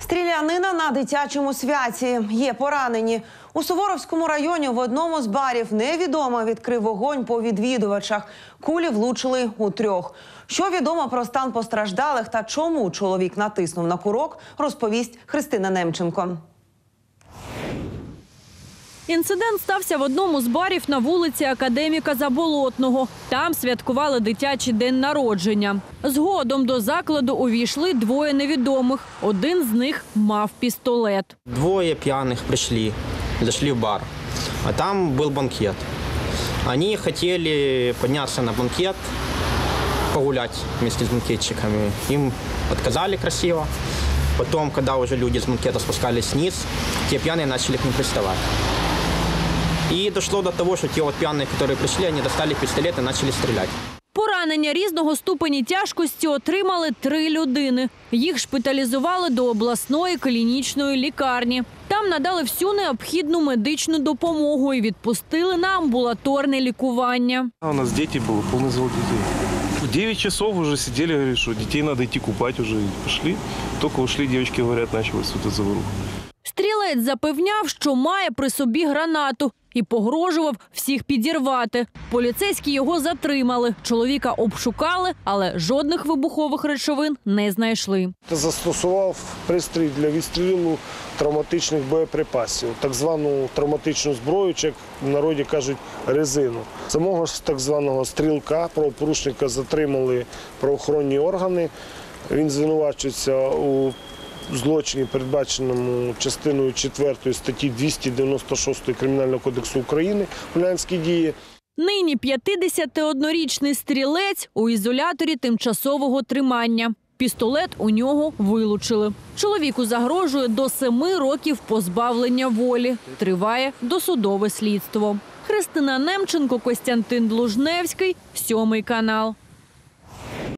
Стрілянина на дитячому святі. Є поранені. У Суворовському районі в одному з барів невідомо відкрив вогонь по відвідувачах. Кулі влучили у трьох. Що відомо про стан постраждалих та чому чоловік натиснув на курок, розповість Христина Немченко. Інцидент стався в одному з барів на вулиці Академіка Заболотного. Там святкували дитячий день народження. Згодом до закладу увійшли двоє невідомих. Один з них мав пістолет. Двое пьяных пришли, зашли в бар, а там был банкет. Они хотели подняться на банкет, погулять вместе с банкетчиками. Им отказали красиво. Потом, когда уже люди с банкета спускались вниз, те пьяные начали к ним приставать. И дошло до того, что те вот пьяные, которые пришли, они достали пистолет и начали стрелять. Поранення різного ступені тяжкості отримали три людини. Їх шпиталізували до обласної клінічної лікарні. Там надали всю необхідну медичну допомогу і відпустили на амбулаторне лікування. А У нас дети было, полный зал детей. В 9 часов уже сидели, говорили, что детей надо идти купать уже. И пошли. Только ушли, девочки говорят, началась вот эта заваруха. Стрілець запевняв, що має при собі гранату і погрожував всіх підірвати. Поліцейські його затримали. Чоловіка обшукали, але жодних вибухових речовин не знайшли. Застосував пристрій для відстрілу травматичних боєприпасів, так звану травматичну зброю, чи як в народі кажуть, резину. Самого ж так званого стрілка правопорушника затримали правоохоронні органи. Він звинувачується у злочині, передбаченому частиною 4 статті 296 Кримінального кодексу України «Хуліганські дії. Нині 51-річний стрілець у ізоляторі тимчасового тримання. Пістолет у нього вилучили. Чоловіку загрожує до семи років позбавлення волі. Триває досудове слідство. Христина Немченко, Костянтин Длужневський, сьомий канал.